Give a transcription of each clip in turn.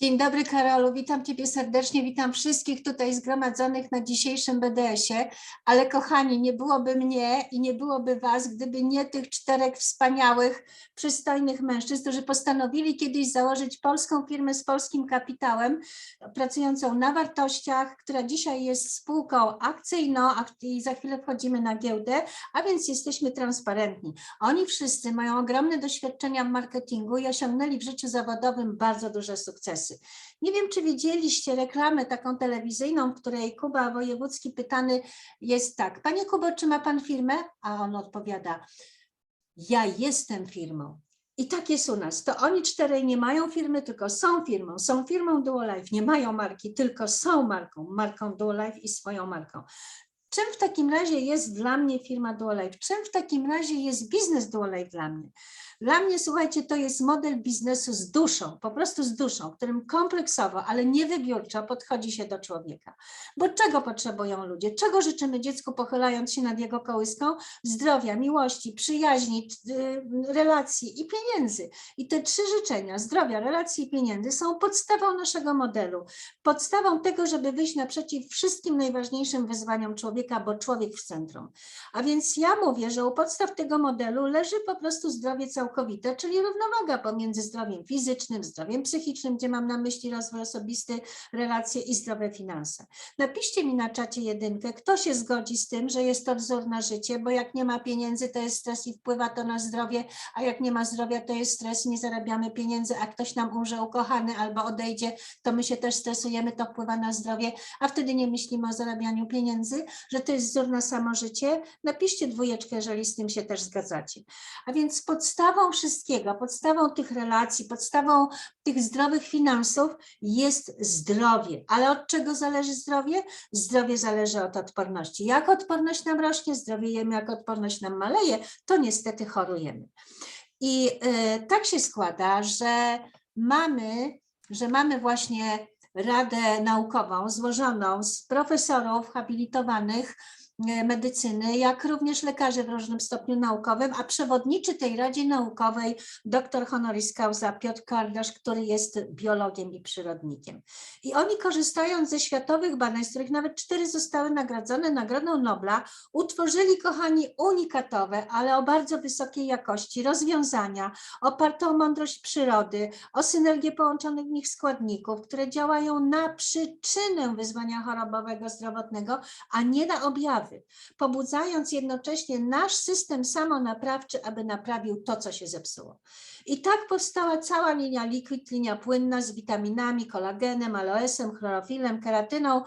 Dzień dobry Karolu, witam Ciebie serdecznie, witam wszystkich tutaj zgromadzonych na dzisiejszym BDS-ie, ale kochani, nie byłoby mnie i nie byłoby Was, gdyby nie tych czterech wspaniałych, przystojnych mężczyzn, którzy postanowili kiedyś założyć polską firmę z polskim kapitałem, pracującą na wartościach, która dzisiaj jest spółką akcyjną a- i za chwilę wchodzimy na giełdę, a więc jesteśmy transparentni. Oni wszyscy mają ogromne doświadczenia w marketingu i osiągnęli w życiu zawodowym bardzo duże sukcesy. Nie wiem, czy widzieliście reklamę taką telewizyjną, w której Kuba Wojewódzki pytany jest tak, panie Kubo, czy ma pan firmę? A on odpowiada, ja jestem firmą. I tak jest u nas. To oni czterej nie mają firmy, tylko są firmą. Są firmą Duolife, nie mają marki, tylko są marką, marką Duolife i swoją marką. Czym w takim razie jest dla mnie firma Duolife? Czym w takim razie jest biznes Duolife dla mnie? Dla mnie, słuchajcie, to jest model biznesu z duszą, po prostu z duszą, którym kompleksowo, ale nie wybiórczo podchodzi się do człowieka. Bo czego potrzebują ludzie? Czego życzymy dziecku, pochylając się nad jego kołyską? Zdrowia, miłości, przyjaźni, y, relacji i pieniędzy. I te trzy życzenia, zdrowia, relacji i pieniędzy, są podstawą naszego modelu. Podstawą tego, żeby wyjść naprzeciw wszystkim najważniejszym wyzwaniom człowieka, bo człowiek w centrum. A więc ja mówię, że u podstaw tego modelu leży po prostu zdrowie całkowite, czyli równowaga pomiędzy zdrowiem fizycznym, zdrowiem psychicznym, gdzie mam na myśli rozwój osobisty, relacje i zdrowe finanse. Napiszcie mi na czacie jedynkę, kto się zgodzi z tym, że jest to wzór na życie, bo jak nie ma pieniędzy, to jest stres i wpływa to na zdrowie, a jak nie ma zdrowia, to jest stres, nie zarabiamy pieniędzy, a ktoś nam umrze ukochany albo odejdzie, to my się też stresujemy, to wpływa na zdrowie, a wtedy nie myślimy o zarabianiu pieniędzy, że to jest wzór na samo życie. Napiszcie dwójeczkę, jeżeli z tym się też zgadzacie. A więc podstawą wszystkiego, podstawą tych relacji, podstawą tych zdrowych finansów jest zdrowie. Ale od czego zależy zdrowie? Zdrowie zależy od odporności. Jak odporność nam rośnie, zdrowiejemy, jak odporność nam maleje, to niestety chorujemy. I e, tak się składa, że mamy, że mamy właśnie Radę Naukową złożoną z profesorów habilitowanych medycyny, jak również lekarzy w różnym stopniu naukowym, a przewodniczy tej Radzie Naukowej dr honoris causa Piotr Kardasz, który jest biologiem i przyrodnikiem. I oni korzystając ze światowych badań, z których nawet cztery zostały nagrodzone Nagrodą Nobla, utworzyli, kochani, unikatowe, ale o bardzo wysokiej jakości rozwiązania oparte o mądrość przyrody, o synergię połączonych w nich składników, które działają na przyczynę wyzwania chorobowego, zdrowotnego, a nie na objawy, pobudzając jednocześnie nasz system samonaprawczy, aby naprawił to, co się zepsuło. I tak powstała cała linia liquid, linia płynna z witaminami, kolagenem, aloesem, chlorofilem, keratyną,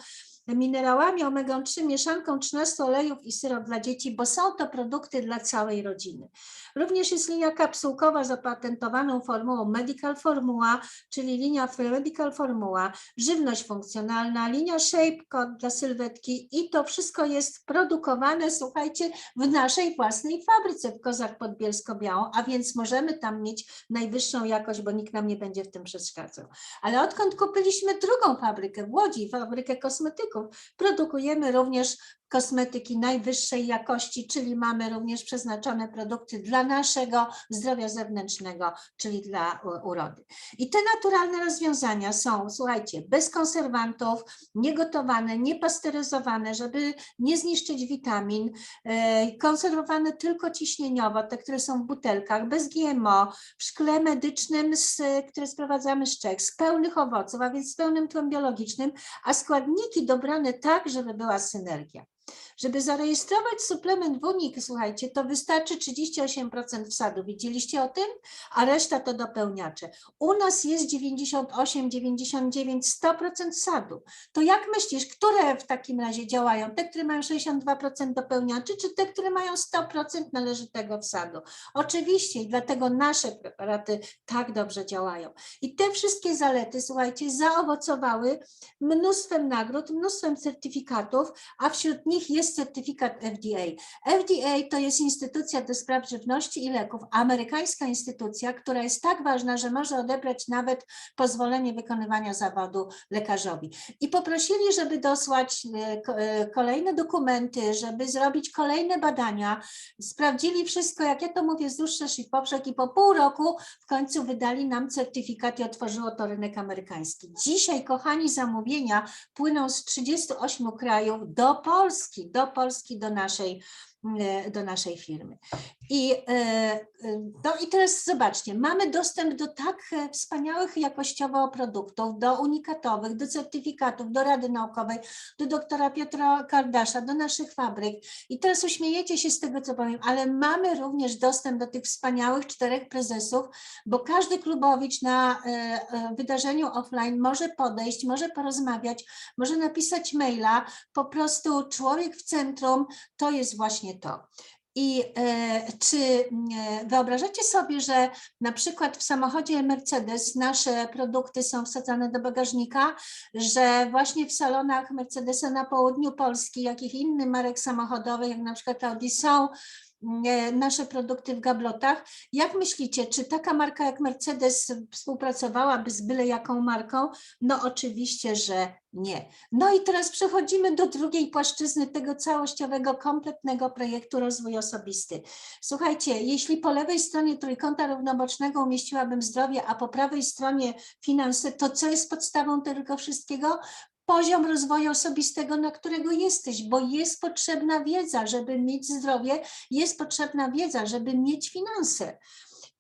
minerałami omega-3, mieszanką 13 olejów i syrop dla dzieci, bo są to produkty dla całej rodziny. Również jest linia kapsułkowa z opatentowaną formułą Medical Formuła, czyli linia Medical Formuła, żywność funkcjonalna, linia Shape Code dla sylwetki i to wszystko jest produkowane, słuchajcie, w naszej własnej fabryce w Kozach pod Bielsko-Białą, a więc możemy tam mieć najwyższą jakość, bo nikt nam nie będzie w tym przeszkadzał. Ale odkąd kupiliśmy drugą fabrykę w Łodzi, fabrykę kosmetyków, produkujemy również kosmetyki najwyższej jakości, czyli mamy również przeznaczone produkty dla naszego zdrowia zewnętrznego, czyli dla urody. I te naturalne rozwiązania są, słuchajcie, bez konserwantów, niegotowane, niepasteryzowane, żeby nie zniszczyć witamin, e, konserwowane tylko ciśnieniowo, te, które są w butelkach, bez GMO, w szkle medycznym, z, które sprowadzamy z Czech, z pełnych owoców, a więc z pełnym tłem biologicznym, a składniki dobrane tak, żeby była synergia. Żeby zarejestrować suplement wunik, słuchajcie, to wystarczy 38% wsadu. Widzieliście o tym? A reszta to dopełniacze. U nas jest 98, 99, 100% wsadu. To jak myślisz, które w takim razie działają? Te, które mają 62% dopełniaczy, czy te, które mają 100% należytego wsadu? Oczywiście i dlatego nasze preparaty tak dobrze działają. I te wszystkie zalety, słuchajcie, zaowocowały mnóstwem nagród, mnóstwem certyfikatów, a wśród nich jest jest certyfikat FDA? FDA to jest instytucja do spraw żywności i leków, amerykańska instytucja, która jest tak ważna, że może odebrać nawet pozwolenie wykonywania zawodu lekarzowi. I poprosili, żeby dosłać e, e, kolejne dokumenty, żeby zrobić kolejne badania. Sprawdzili wszystko, jak ja to mówię, wzdłuż szerszy i poprzek i po pół roku w końcu wydali nam certyfikat i otworzyło to rynek amerykański. Dzisiaj, kochani, zamówienia płyną z 38 krajów do Polski, do Polski, do naszej, do naszej firmy. I, e, e, no i teraz zobaczcie, mamy dostęp do tak e, wspaniałych jakościowo produktów, do unikatowych, do certyfikatów, do Rady Naukowej, do doktora Piotra Kardasza, do naszych fabryk. I teraz uśmiejecie się z tego, co powiem, ale mamy również dostęp do tych wspaniałych czterech prezesów, bo każdy klubowicz na e, e, wydarzeniu offline może podejść, może porozmawiać, może napisać maila. Po prostu człowiek w centrum to jest właśnie to. I e, czy e, wyobrażacie sobie, że na przykład w samochodzie Mercedes nasze produkty są wsadzane do bagażnika, że właśnie w salonach Mercedesa na południu Polski, jakich innych marek samochodowych, jak na przykład Audi, są nasze produkty w gablotach. Jak myślicie, czy taka marka jak Mercedes współpracowałaby z byle jaką marką? No oczywiście, że nie. No i teraz przechodzimy do drugiej płaszczyzny tego całościowego, kompletnego projektu rozwój osobisty. Słuchajcie, jeśli po lewej stronie trójkąta równobocznego umieściłabym zdrowie, a po prawej stronie finanse, to co jest podstawą tego wszystkiego? Poziom rozwoju osobistego, na którego jesteś, bo jest potrzebna wiedza, żeby mieć zdrowie, jest potrzebna wiedza, żeby mieć finanse.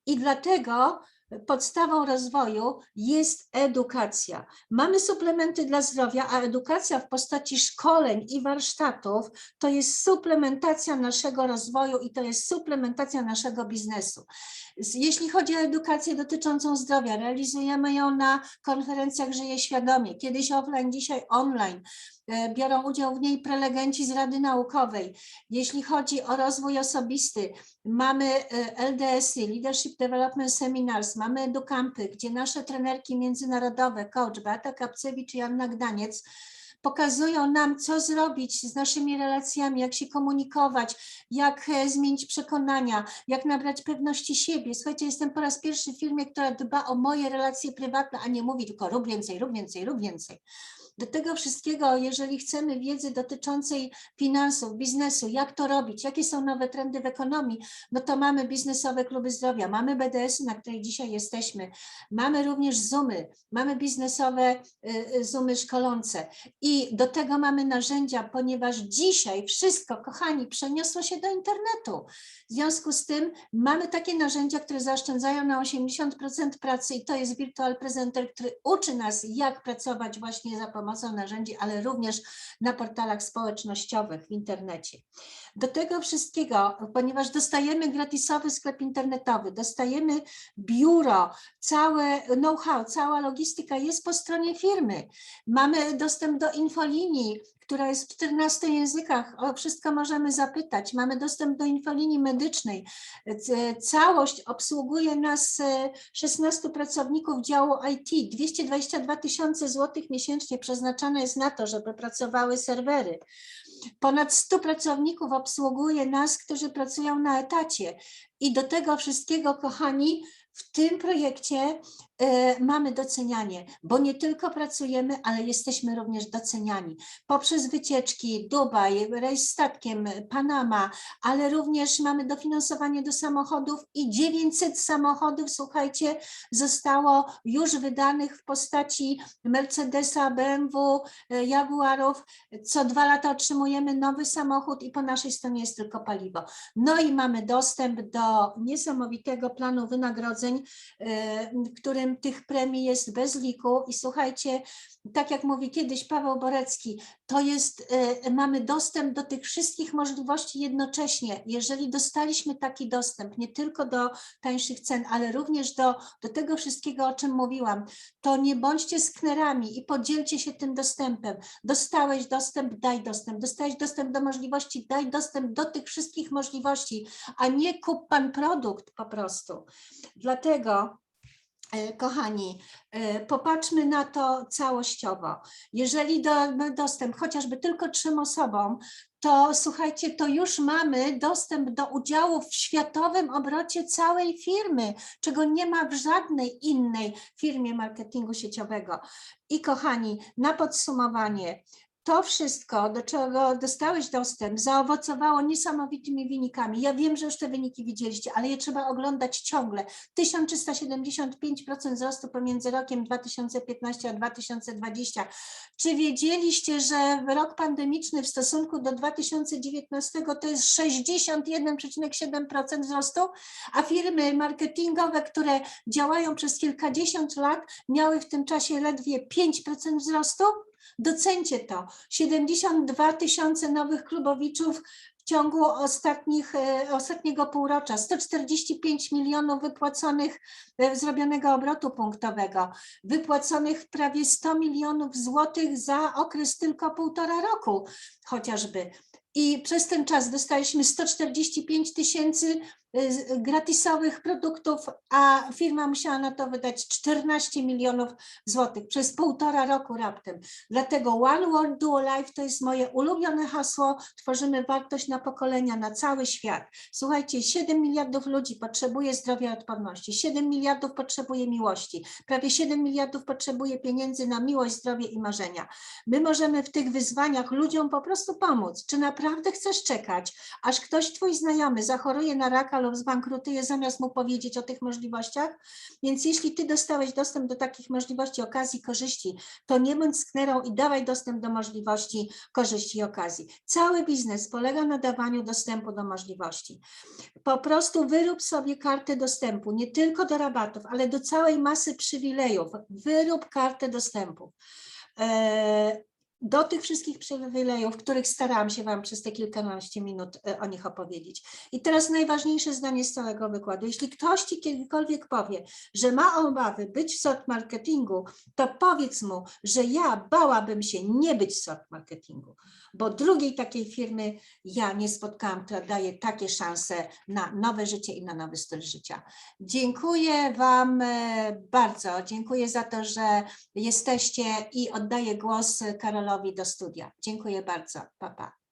I dlatego podstawą rozwoju jest edukacja. Mamy suplementy dla zdrowia, a edukacja w postaci szkoleń i warsztatów to jest suplementacja naszego rozwoju i to jest suplementacja naszego biznesu. Jeśli chodzi o edukację dotyczącą zdrowia, realizujemy ją na konferencjach Żyję Świadomie, kiedyś offline, dzisiaj online. E, Biorą udział w niej prelegenci z Rady Naukowej. Jeśli chodzi o rozwój osobisty, mamy e, LDS-y, Leadership Development Seminars, mamy edukampy, gdzie nasze trenerki międzynarodowe, coach Beata Kapcewicz i Anna Gdaniec, pokazują nam, co zrobić z naszymi relacjami, jak się komunikować, jak e, zmienić przekonania, jak nabrać pewności siebie. Słuchajcie, jestem po raz pierwszy w firmie, która dba o moje relacje prywatne, a nie mówi tylko rób więcej, rób więcej, rób więcej. Do tego wszystkiego, jeżeli chcemy wiedzy dotyczącej finansów, biznesu, jak to robić, jakie są nowe trendy w ekonomii, no to mamy biznesowe kluby zdrowia, mamy BDS-y, na której dzisiaj jesteśmy, mamy również Zoomy, mamy biznesowe y, y, Zoomy szkolące i do tego mamy narzędzia, ponieważ dzisiaj wszystko, kochani, przeniosło się do internetu. W związku z tym mamy takie narzędzia, które zaoszczędzają na 80% pracy i to jest Virtual Presenter, który uczy nas, jak pracować właśnie za pomocą narzędzi, ale również na portalach społecznościowych w internecie. Do tego wszystkiego, ponieważ dostajemy gratisowy sklep internetowy, dostajemy biuro, całe know-how, cała logistyka jest po stronie firmy. Mamy dostęp do infolinii, która jest w 14 językach, o wszystko możemy zapytać. Mamy dostęp do infolinii medycznej. Całość obsługuje nas e, 16 pracowników działu IT. 222 tysiące złotych miesięcznie przeznaczone jest na to, żeby pracowały serwery. Ponad 100 pracowników obsługuje nas, którzy pracują na etacie. I do tego wszystkiego, kochani, w tym projekcie mamy docenianie, bo nie tylko pracujemy, ale jesteśmy również doceniani poprzez wycieczki, Dubaj, rejs statkiem, Panama, ale również mamy dofinansowanie do samochodów i 900 samochodów, słuchajcie, zostało już wydanych w postaci Mercedesa, BMW, e, Jaguarów. Co dwa lata otrzymujemy nowy samochód i po naszej stronie jest tylko paliwo. No i mamy dostęp do niesamowitego planu wynagrodzeń, e, w którym tych premii jest bez liku i słuchajcie, tak jak mówi kiedyś Paweł Borecki, to jest, e, mamy dostęp do tych wszystkich możliwości jednocześnie. Jeżeli dostaliśmy taki dostęp, nie tylko do tańszych cen, ale również do, do tego wszystkiego, o czym mówiłam, to nie bądźcie sknerami i podzielcie się tym dostępem. Dostałeś dostęp, daj dostęp. Dostałeś dostęp do możliwości, daj dostęp do tych wszystkich możliwości, a nie kup pan produkt po prostu. Dlatego Kochani, e, popatrzmy na to całościowo. Jeżeli damy dostęp chociażby tylko trzem osobom, to słuchajcie, to już mamy dostęp do udziału w światowym obrocie całej firmy, czego nie ma w żadnej innej firmie marketingu sieciowego. I kochani, na podsumowanie, to wszystko, do czego dostałeś dostęp, zaowocowało niesamowitymi wynikami. Ja wiem, że już te wyniki widzieliście, ale je trzeba oglądać ciągle. 1375% wzrostu pomiędzy rokiem 2015 a 2020. Czy wiedzieliście, że rok pandemiczny w stosunku do 2019 to jest 61,7% wzrostu, a firmy marketingowe, które działają przez kilkadziesiąt lat, miały w tym czasie ledwie 5% wzrostu? Docencie to. 72 tysiące nowych klubowiczów w ciągu ostatnich, e, ostatniego półrocza, 145 milionów wypłaconych e, zrobionego obrotu punktowego, wypłaconych prawie 100 milionów złotych za okres tylko półtora roku chociażby. I przez ten czas dostaliśmy 145 tysięcy gratisowych produktów, a firma musiała na to wydać 14 milionów złotych przez półtora roku raptem. Dlatego One World Duo Life to jest moje ulubione hasło. Tworzymy wartość na pokolenia, na cały świat. Słuchajcie, 7 miliardów ludzi potrzebuje zdrowia i odporności, 7 miliardów potrzebuje miłości, prawie 7 miliardów potrzebuje pieniędzy na miłość, zdrowie i marzenia. My możemy w tych wyzwaniach ludziom po prostu pomóc. Czy naprawdę chcesz czekać, aż ktoś twój znajomy zachoruje na raka lub zbankrutuje, zamiast mu powiedzieć o tych możliwościach? Więc jeśli ty dostałeś dostęp do takich możliwości, okazji, korzyści, to nie bądź sknerą i dawaj dostęp do możliwości, korzyści i okazji. Cały biznes polega na dawaniu dostępu do możliwości. Po prostu wyrób sobie kartę dostępu, nie tylko do rabatów, ale do całej masy przywilejów. Wyrób kartę dostępu. Do tych wszystkich przywilejów, których starałam się Wam przez te kilkanaście minut e, o nich opowiedzieć. I teraz najważniejsze zdanie z całego wykładu. Jeśli ktoś Ci kiedykolwiek powie, że ma obawy być w sort marketingu, to powiedz mu, że ja bałabym się nie być w sort marketingu, bo drugiej takiej firmy ja nie spotkałam, która daje takie szanse na nowe życie i na nowy styl życia. Dziękuję Wam e, bardzo. Dziękuję za to, że jesteście i oddaję głos Karolowi do studia. Dziękuję bardzo. Pa, pa.